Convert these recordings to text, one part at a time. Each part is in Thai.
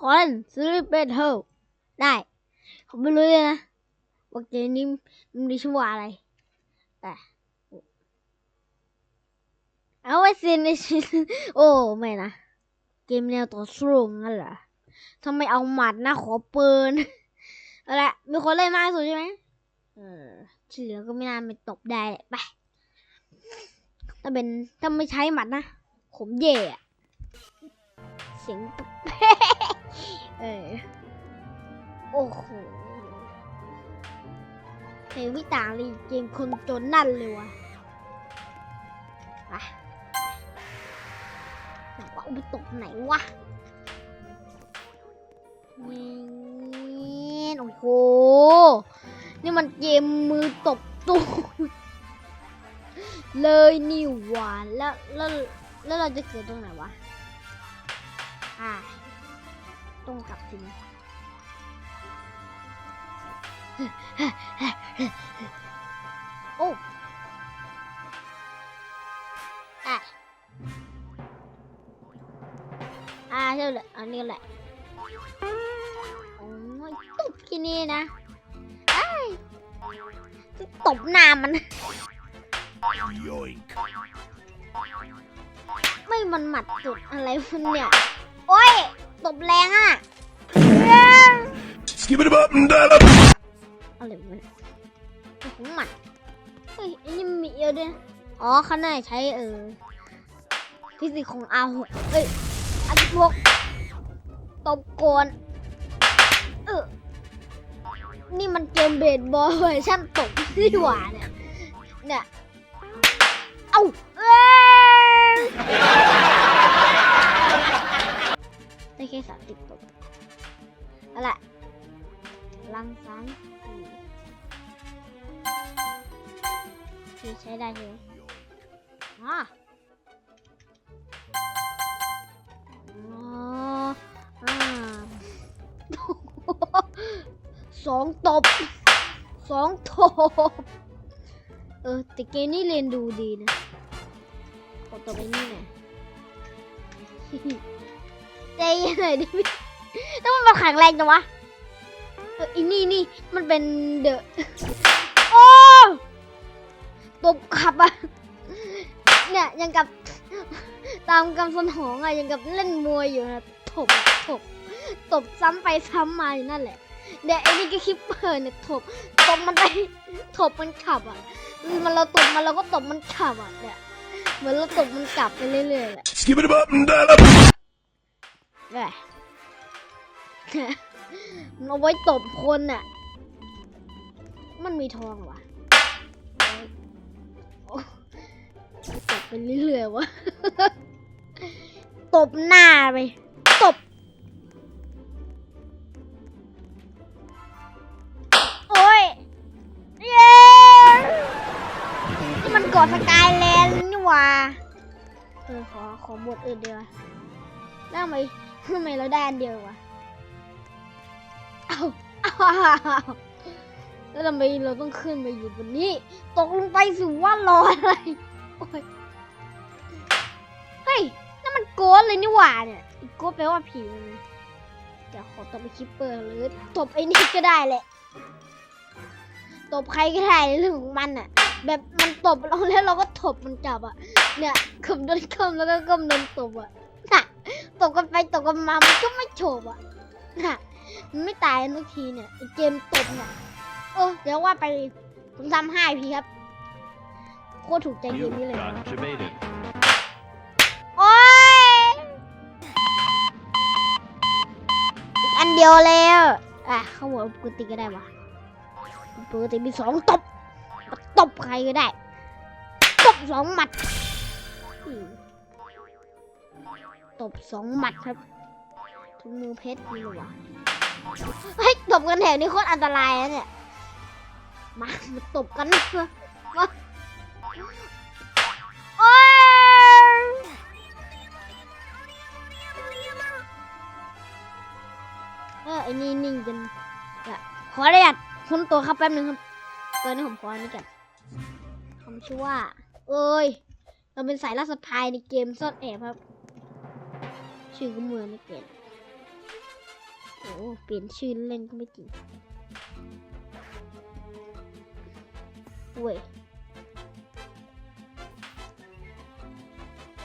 คนซื้อเป็นเท่าได้ ผมไม่รู้เลยนะว่าเกมนี้มันมีชื่อว่าอะไร แต่เอาไว้สิในชีวิตโอ้ไม่นะ เกมแนวต่อสู้งั้นเหรอทำไมเอาหมัดนะขอปืนอาละมีคนเล่นมากสุดใช่ไหมเออที่เหลือก็ไม่น่าไม่ตบได้แหละไปถ้าเป็นถ้าไม่ใช้หมัดนะ ผมเย่เสียงตุ๊บ เออ โอ้โหเพลงวิต่างเลยเกมคนจนนั่นเลยวะไปไหนวะเอาไปตกไหนวะนี่โอ้โห นี่มันเกมมือตบตูเลยนี่หวานแล้วแล้วแล้วเราจะเกิดตรงไหนวะ ตรงกลับสินะโอ้อะอ่าใช่เลยอันนี้แหละโอ้ยตบที่นี่นะไอ้ยตบหน้ามัน Yoink. ไม่มันหมัดจุดอะไรพุ่นเนี่ย โอ้ย ตบแรงอะเอ้ย Skip it up and down up. อะไรวะเนี่ยโอ้โหหมัดเฮ้ยอันนี้มันมีเอวด้วยนะอ๋อข้างในใช้เออฟิสิกส์ของอาหกเอ้ยอันพวกตบโกนเออนี่มันเกมเบสบอลเวอร์ชันตบนี่หว่าเนี่ยเนี่ย เอ้าเอ้ย ได้แค่สามสิบตบเอาละลังสามสี่สี่ใช้ได้เลยอ๋ออ่าสองตบสองตบ เออ แต่เกมนี้เรียนดูดีนะขอตัวไปนี่หน่อย ใจเย็นหน่อยดิพี่แล้วมันมาแข็งแรงจังวะเอออีนี่นี่มันเป็นเดอะโอ้ตบขับอะเนี่ยยังกับตามกำสนหองอะยังกับเล่นมวยอยู่นะถบถบตบซ้ำไปซ้ำมาอยู่นั่นแหละเดี๋ยวไอ้นี่ก็คิปเปอร์เนี่ยถบตบมันไปถบมันขับอะ มันเราตบมันเราก็ตบมันขับอะเนี่ยเหมือนเราตบมันกลับไปเรื่อยๆแหละ มมันเอาไว้ตบคนน่ะ มันมีทองวะตบไปเรื่อยๆวะ ตบหน้าไป ตบ โอ้ย เย้นี่มันกดสกายแลนด์นี่ว่าเออขอขอบทอื่นเดียวได้ไหม ทำไมเราได้อันเดียววะเอ้าอ้าวแล้วทำไมเราต้องขึ้นไปอยู่บนนี้ ตกลงไปสิว่ารออะไรเฮ้ยนั่นมันโกดเลยนี่หว่าเนี่ยโกดแปลว่าผีนะเดี๋ยวขอตบไปคิปเปอร์หรือตบไอ้นี่ก็ได้แหละตบใครก็ได้เรื่องของมันอะแบบมันตบเราแล้วเราก็ตบมันกลับอะเนี่ยกำโดนกำแล้วก็กำโดนตบอะ ตบกันไปตบกันมามันก็ไม่โฉบอะน่ะมันไม่ตายทุกทีเนี่ยไอ้เกมตบเนี่ยเออเดี๋ยวว่าไปผมทำให้พี่ครับโคตรถูกใจเก You มนี้เลย activated. โอ้ยอีกอันเดียวแล้วอะเข้าหัวปกติก็ได้วะปกติมีสองตบตบใครก็ได้ตบสองหมัดอืม ตบสองหมัดครับถุงมือเพชรนี่หรอเฮ้ยตบกันแถวนี้โคตรอันตรายนะเนี่ยมามาตบกันนะมาโอ้ยเออไอ้นี่นิ่งจนอะขอได้ยัดคุณตัวครับแป๊บนึงครับตัวนี้ผมขออันนี้กันคำชื่อว่า เอ้ยเราเป็นสายล่าสพายในเกมซ่อนแอบครับ ชื่อก็เหมือนในเกมเปลี่ยนชื่อเล่นก็ไม่จริงเว้ย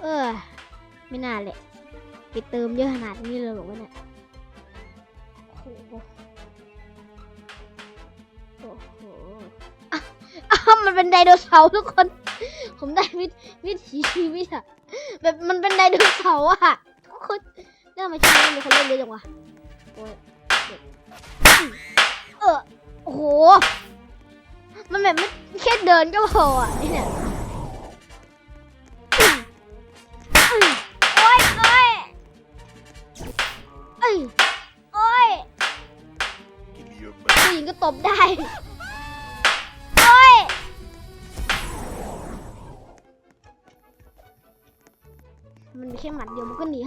เออ ไม่น่าเลยไปเติมเยอะขนาดนี้เลยเหรอวะเนี่ยโอ้โหโอ้โหอ้าวมันเป็นไดโนเสาร์ทุกคน ผมได้วิธวิถีชีวิตอะแบบมันเป็นไดโนเสาร์อะ ทุกคนน่ามาช่วยมีคนเล่นเยอะจังวะโอ้ยเออโอ้โห มันแบบไม่แค่เดินก็พออะนี่เนี่ย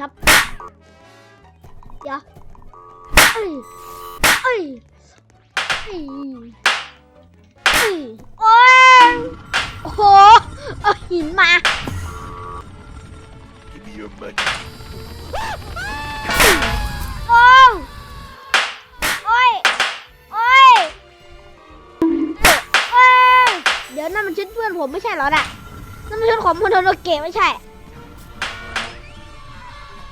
ครับ เดี๋ยวเอ้ยเอ้ยเอ้ยเอ้ยโอ้ยโอ้โหเอาหินมา Give me your money. โอ้ยโอ้ยโอ้ยเอ้ยเดี๋ยวนั่นมันชุดเพื่อนผมไม่ใช่เหรอน่ะนั่นมันชุดของโมโนโนเกะไม่ใช่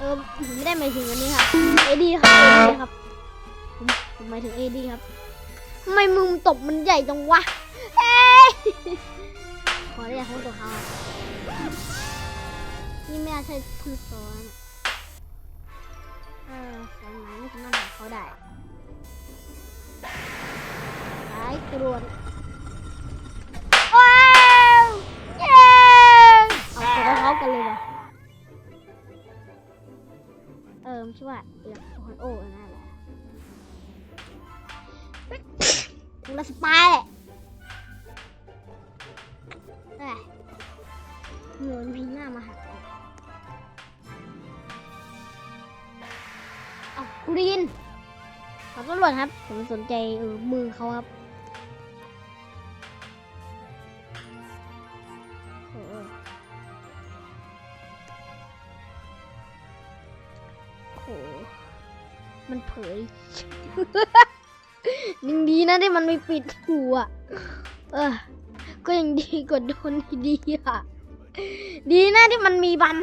เออผมไม่ได้หมายถึงอันนี้ครับเอดีครับเอดีครับผมผมหมายถึงเอดีครับทำไมมึงตบมันใหญ่จังวะเอ้ยขอเรียกเขาตัวเขาอะนี่ไม่น่าใช่คุณสอนอะเออสอนไหนไม่สามารถหาเขาได้สายตรวจ ชื่อว่าเอียคอนโอนั่นแหละคุณละสปายแหละเงินพีหน้ามาหาเอากรีนขอตำรวจครับ ผมสนใจเออมือเขาครับ มันเผย ยังดีนะที่มันไม่ปิดหูอะ เออ ก็ยังดีกว่าโดนดีอะ ดีนะที่มันมีบัม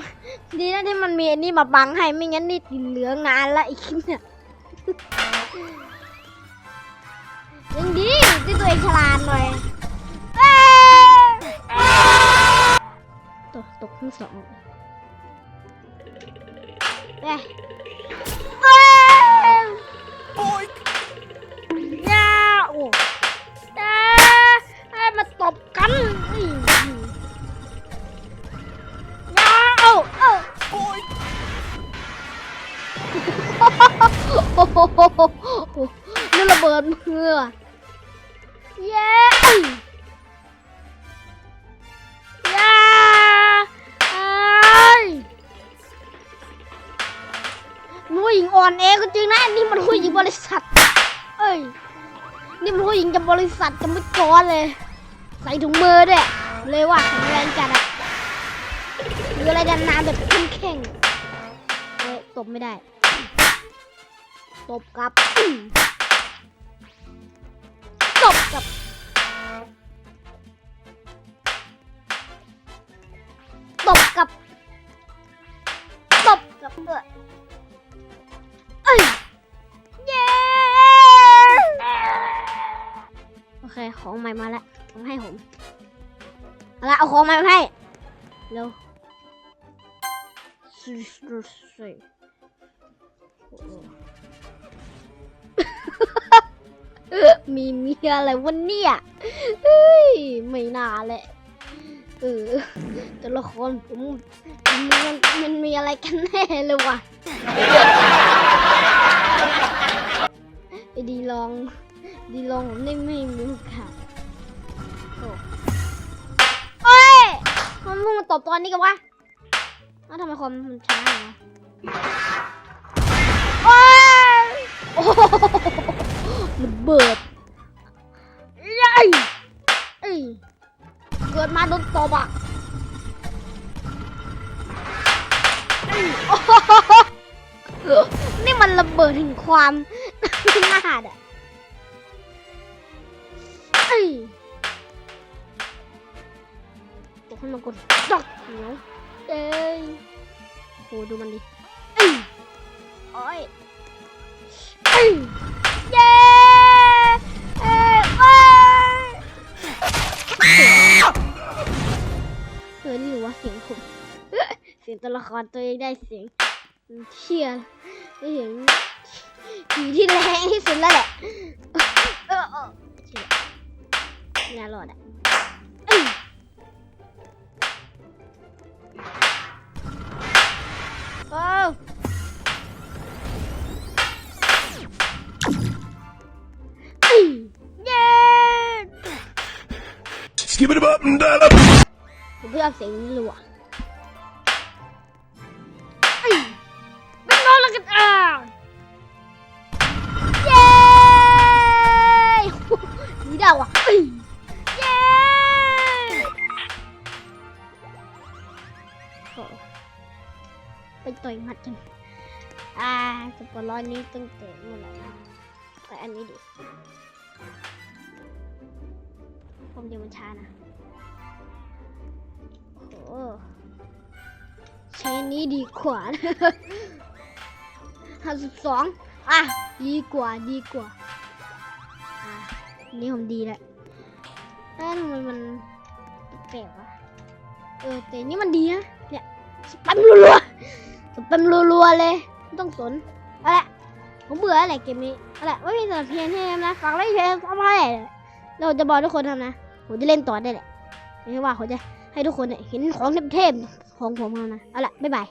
ดีนะที่มันมีอันนี้มาบังให้ไม่งั้นนี่ติดเหลืองานละอีกเนี่ยยังดีที่ตัวเองฉลาดหน่อยเอ้ยตกตกทั้งสองเอ้ โอ้โหนี่ระเบิดมือว่ะเย้ยาเอ้ยนผู้หญิงอ่อนแอก็จริงนะอันนี่มันผู้หญิงบริษัท เอ้ย นี่มันผู้หญิงจะบริษัทจะไม่ก้อนเลย ใส่ถุงมือด้วยเลยว่าแข็งแรงจัดอะหรืออะไรดันนานแบบเข้มแข็งเอ้ยตบไม่ได้ ตบกับตบกับตบกับตบกับเออเอ้ยเย้โอเคของใหม่มาแล้วต้องให้ผมเอาละเอาของใหม่มาให้เร็วซิส เออมีเมียอะไรวันเนี่ยเฮ้ยไม่น่าแหละเออแต่ละคนผมมันมันมีอะไรกันแน่เลยวะไอ้ดีลอง ดีลองผมได้ไม่มีโอกาสโอ้ยมันเพิ่งมาตบตอนนี้กันวะอ้วทำไมความมันช้าอะ เบิดเยัยเอ้ยเกิดมาโดนตบอะเอ้โอ้โหนี่มันระเบิดถึงความหน้าอะเอ้ยตัวขึ้นมากดดอกเหนียวเอ้ยโหดูมันดิเอ้ยโอ้ยเอ้ย เฮ้ยหรือว่าเสียงผมเสียงตัวละครตัวเองได้เสียงเชี่ยได้เสียงผีที่แรงที่สุดแล้วแหละเนี่ยไม่น่ารอดอะเอ้ยโอ้เอ้ยเย้ Skip it up and down up. ผมไม่ชอบเสียงนี้เลยว่ะเอ้ยเป็นนอนแล้วกันอะเย้หนี่ได้ว่ะเอ้ยเย้โอ้ไปต่อยหมัดกันอ่าสปอร์ร้อยนี้ตั้งแต่เมื่อไหร่นะไปอันนี้ดิผมเดี๋ยวมันช้านะโอ้ ใช้นี้ดีกว่าห้าสิบสองอะ ดีกว่าดีกว่า อะ นี่ผมดีแหละแล้วทำไมมันแปลกวะเออ แต่นี่มันดีนะ เนี่ยสแปมรัวๆสแปมรัวๆเลยไม่ต้องสนอาละผมเบื่ออะไรเกมนี้อาละไม่มีสำหรับเพียงแค่นี้นะฝากไลค์แชร์ซับสไครต์เราจะบอกทุกคนทำนะผมจะเล่นต่อได้แหละไม่ว่าเขาจะ ให้ทุกคนเห็นของเทพๆของผมเอานะ เอาละบ๊ายบาย